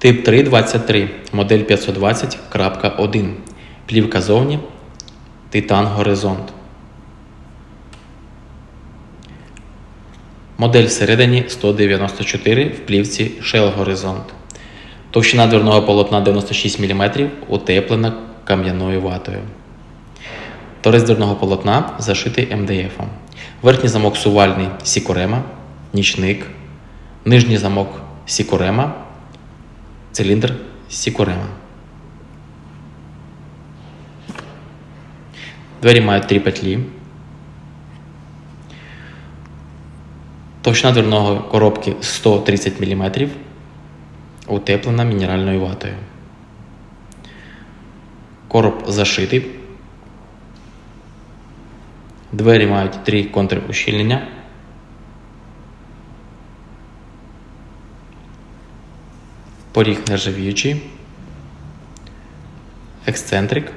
Тип 323, модель 520.1. Плівка зовні. Титан Горизонт. Модель всередині 194 в плівці Shell Horizont. Товщина дверного полотна 96 мм, утеплена кам'яною ватою. Торець дверного полотна зашитий МДФ. Верхній замок сувальний Сікорема, нічник, нижній замок Сікорема, циліндр Сікорема. Двері мають три петлі. Товщина дверного коробки 130 мм, утеплена мінеральною ватою. Короб зашитий. Двері мають три контрущільнення. Поріг нержавіючий. Ексцентрик.